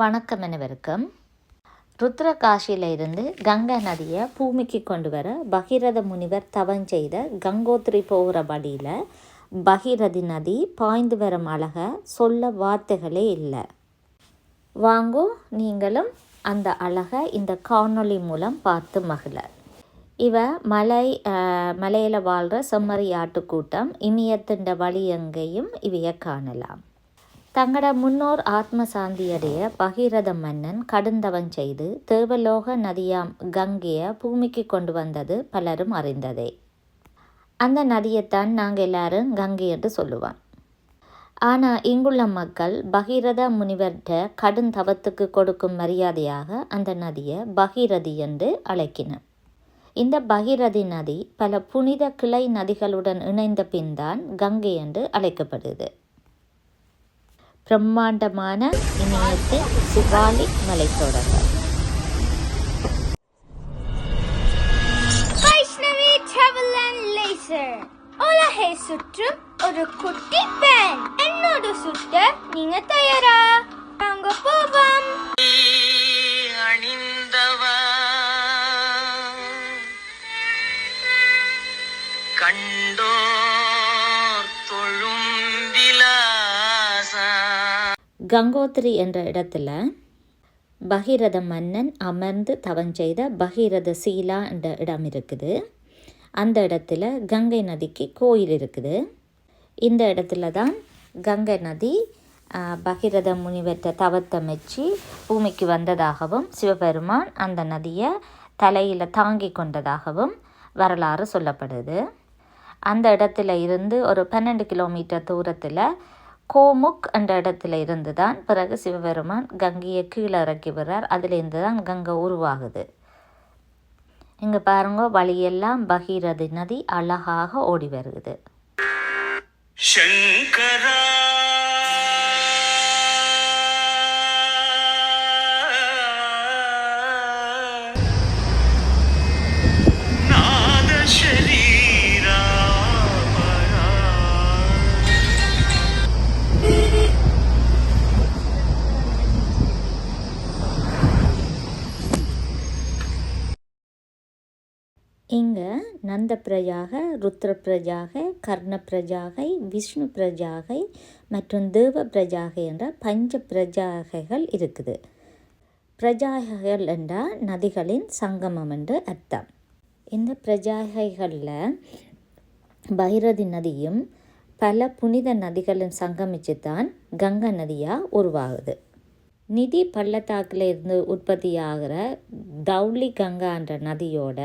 வணக்கம் அனைவருக்கும் ருத்ரகாஷியில் இருந்து கங்கா நதியை பூமிக்கு கொண்டு வர பகீரத முனிவர் தவம் செய்த கங்கோத்ரி போகிற வழியில் பகீரதி நதி பாய்ந்து வரும் அழக சொல்ல வார்த்தைகளே இல்லை. வாங்கோ நீங்களும் அந்த அழகை இந்த காணொளி மூலம் பார்த்து மகிழ. இவ மலை மலையில் வாழ்கிற செம்மறி ஆட்டுக்கூட்டம் இமயத்தின் வழி எங்கேயும் இவைய காணலாம். தங்களோட முன்னோர் ஆத்ம சாந்தியடைய பகீரத மன்னன் கடுந்தவம் செய்து தேவலோக நதியாம் கங்கையை பூமிக்கு கொண்டு வந்தது பலரும் அறிந்ததே. அந்த நதியைத்தான் நாங்கள் எல்லாரும் கங்கை என்று சொல்லுவோம். ஆனால் இங்குள்ள மக்கள் பகீரத முனிவர்கிட்ட கடும் தவத்துக்கு கொடுக்கும் மரியாதையாக அந்த நதியை பகீரதி என்று அழைக்கினர். இந்த பகீரதி நதி பல புனித கிளை நதிகளுடன் இணைந்த பின்தான் கங்கை என்று அழைக்கப்படுது. பிரம்மாண்டமான இமயத்தின் சிவாலி மலைத்தொடர்கள். வைஷ்ணவி டிராவல் அண்ட் லேசர் உலகை சுற்றும் ஒரு குட்டி பேன் என்னோட சுத்த நீங்க தயாரா? நாங்க போவோம். கங்கோத்ரி என்ற இடத்துல பகீரத மன்னன் அமர்ந்து தவம் செய்த பகீரத சீலா என்ற இடம் இருக்குது. அந்த இடத்துல கங்கை நதிக்கு கோயில் இருக்குது. இந்த இடத்துல தான் கங்கை நதி பகிரத முனிவற்ற தவத்தை மெச்சி பூமிக்கு வந்ததாகவும் சிவபெருமான் அந்த நதியை தலையில் தாங்கி கொண்டதாகவும் வரலாறு சொல்லப்படுது. அந்த இடத்துல இருந்து ஒரு பன்னெண்டு கிலோமீட்டர் தூரத்தில் கோமுக் என்ற இடத்துல இருந்து தான் பிறகு சிவபெருமான் கங்கையை கீழே இறக்கி விடுறார். அதுலேருந்து தான் கங்கை உருவாகுது. இங்கே பாருங்க வழியெல்லாம் பகீரதி நதி அழகாக ஓடி வருகுது. சங்கரா இங்கே நந்த பிரஜாகை ருத்ர பிரஜாகை கர்ண பிரஜாகை விஷ்ணு பிரஜாகை மற்றும் தேவ பிரஜாகை என்ற பஞ்ச பிரஜாகைகள் இருக்குது. பிரஜாகைகள் என்றால் நதிகளின் சங்கமம் என்று அர்த்தம். இந்த பிரஜாகைகளில் பைரதி நதியும் பல புனித நதிகளும் சங்கமிச்சு தான் கங்கை நதியாக உருவாகுது. நிதி பள்ளத்தாக்கில் இருந்து உற்பத்தியாகிற தௌலி கங்கான்ற நதியோட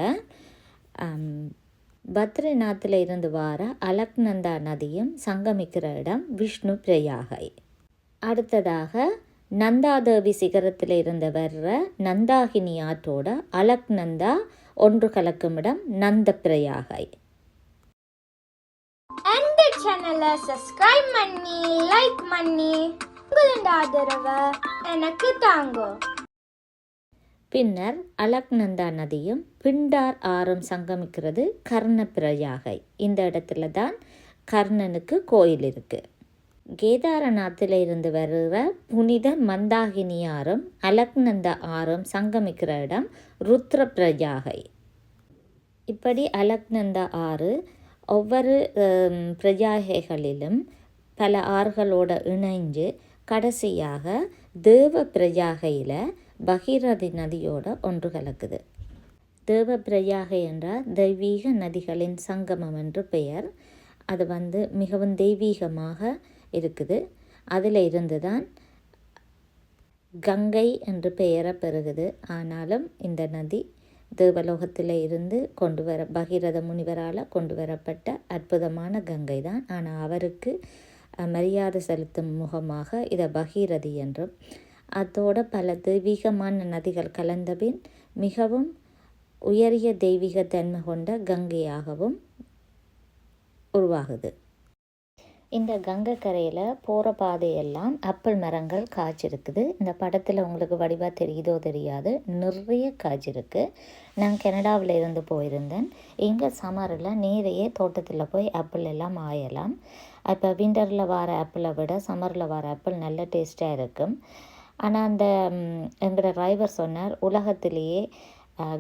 பத்ரிநாத்தில் இருந்து வார அலக்நந்தா நதியும் சங்கமிக்கிற இடம் விஷ்ணு பிரயாகை. அடுத்ததாக நந்தாதேவி சிகரத்தில் இருந்து வர்ற நந்தாகினி ஆற்றோட அலக்நந்தா ஒன்று கலக்கும் இடம் நந்த பிரயாகை. அந்த சேனலை சப்ஸ்கிரைப் பண்ணி லைக் பண்ணி உங்களோட ஆதரவை எனக்கு தாங்கோ. பின்னர் அலக்நந்தா நதியும் பிண்டார் ஆறும் சங்கமிக்கிறது கர்ணப்பிரயாகை. இந்த இடத்துல தான் கர்ணனுக்கு கோயில் இருக்குது கேதாரநாத்தில் இருந்து வருகிற புனித மந்தாகினி ஆறும் அலக்நந்தா ஆறும் சங்கமிக்கிற இடம் ருத்ரப்பிரயாகை. இப்படி அலக்நந்தா ஆறு ஒவ்வொரு பிரஜாகைகளிலும் பல ஆறுகளோட இணைஞ்சு கடைசியாக தேவ பிரஜாகையில் பகீரதி நதியோட ஒன்று கலக்குது. தேவ பிரயாகை என்றால் தெய்வீக நதிகளின் சங்கமம் என்று பெயர். அது வந்து மிகவும் தெய்வீகமாக இருக்குது. அதில் இருந்து தான் கங்கை என்று பெயரை பெறுகுது ஆனாலும் இந்த நதி தேவலோகத்தில் இருந்து கொண்டு வர பகீரத முனிவரால் கொண்டு வரப்பட்ட அற்புதமான கங்கை தான். ஆனால் அவருக்கு மரியாதை செலுத்தும் முகமாக இதை பகீரதி என்றும் அதோட பல தெய்வீகமான நதிகள் கலந்தபின் மிகவும் உயரிய தெய்வீக தன்மை கொண்ட கங்கையாகவும் உருவாகுது. இந்த கங்கை கரையில் போகிற பாதையெல்லாம் ஆப்பிள் மரங்கள் காய்ச்சிருக்குது. இந்த படத்தில் உங்களுக்கு வடிவாக தெரியுதோ தெரியாது. நிறைய காய்ச்சிருக்கு நான் கனடாவில் இருந்து போயிருந்தேன். இங்கே சம்மரில் நேரையே தோட்டத்தில் போய் ஆப்பிள் எல்லாம் ஆயலாம். இப்போ விண்டரில் வர ஆப்பிளை விட சம்மரில் வர ஆப்பிள் நல்ல டேஸ்ட்டாக இருக்கும். ஆனால் அந்த எங்களோட டிரைவர் சொன்னார் உலகத்திலேயே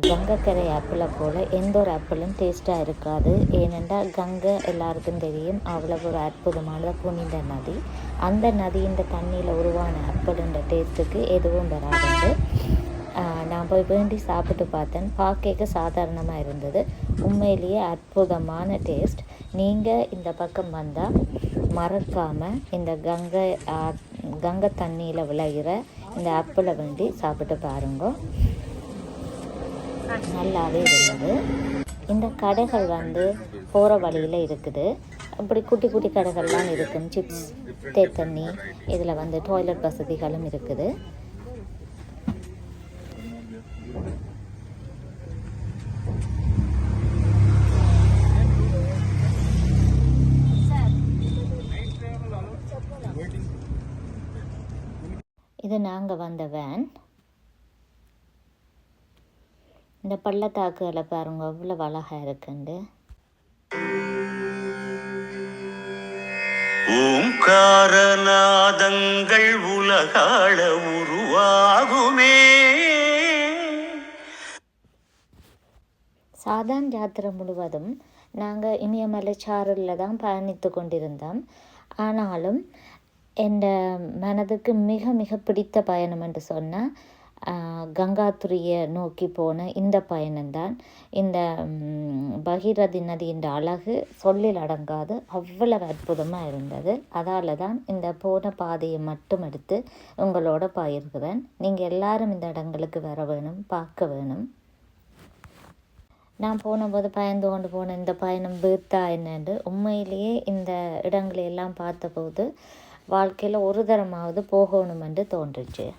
கங்கைக்கரை ஆப்பிளை போல் எந்த ஒரு ஆப்பிளும் டேஸ்ட்டாக இருக்காது. ஏனென்றால் கங்கை எல்லாருக்கும் தெரியும். அவ்வளவு ஒரு அற்புதமான புனித நதி. அந்த நதியின் தண்ணியில் உருவான ஆப்பிளுன்ற டேஸ்ட்டுக்கு எதுவும் வராதுண்டு நான் போய் வேண்டி சாப்பிட்டு பார்த்தேன். பார்க்க சாதாரணமாக இருந்தது. உண்மையிலேயே அற்புதமான டேஸ்ட் நீங்கள் இந்த பக்கம் வந்தால் மறக்காமல் இந்த கங்கை கங்கை தண்ணியில் விளையிற இந்த ஆப்பிளை வேண்டி சாப்பிட்டு பாருங்க. நல்லாவே இருந்தது இந்த கடைகள் வந்து போகிற வழியில் இருக்குது. அப்படி குட்டி குட்டி கடைகள்லாம் இருக்கும் சிப்ஸ் தேத்தண்ணி இதில் வந்து டாய்லெட் வசதிகளும் இருக்குது. இது நாங்கள் வந்த வேன் இந்த பள்ளத்தாக்குகளை பாருங்க எவ்வளோ அழகாக இருக்குண்டு. ஓங்காரநாதங்கள் உலகாள உருவாகுமே. சாதான் யாத்திரை முழுவதும் நாங்கள் இமயமலை சாரலில் தான் பயணித்து கொண்டிருந்தோம். ஆனாலும் என் மனதுக்கு மிக மிக பிடித்த பயணம் என்று சொன்னால் கங்காத்துரியை நோக்கி போன இந்த பயணம்தான். இந்த பகீரதி நதியின் அழகு சொல்லில் அடங்காது அவ்வளவு அற்புதமாக இருந்தது. அதால் தான் இந்த போன பாதையை மட்டும் எடுத்து உங்களோட பயிர்கிறேன் நீங்கள் எல்லாரும் இந்த இடங்களுக்கு வர வேணும் பார்க்க வேணும். நான் போனபோது பயந்து கொண்டு போன இந்த பயணம் வீர்த்தா என்னென்று உண்மையிலேயே இந்த இடங்களை எல்லாம் பார்த்தபோது வாழ்க்கையில் ஒரு தரமாவது போகணும் என்று தோன்றுச்சு.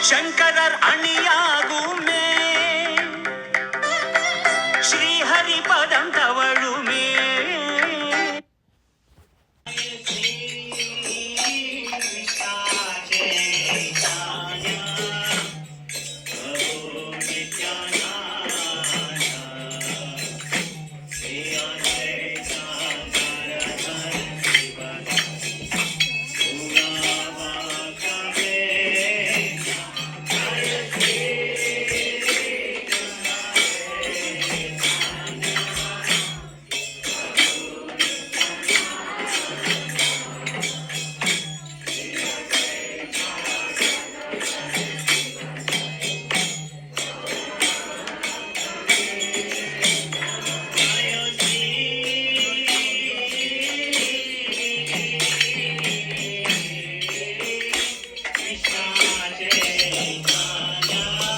சங்கரர் அணியாகும்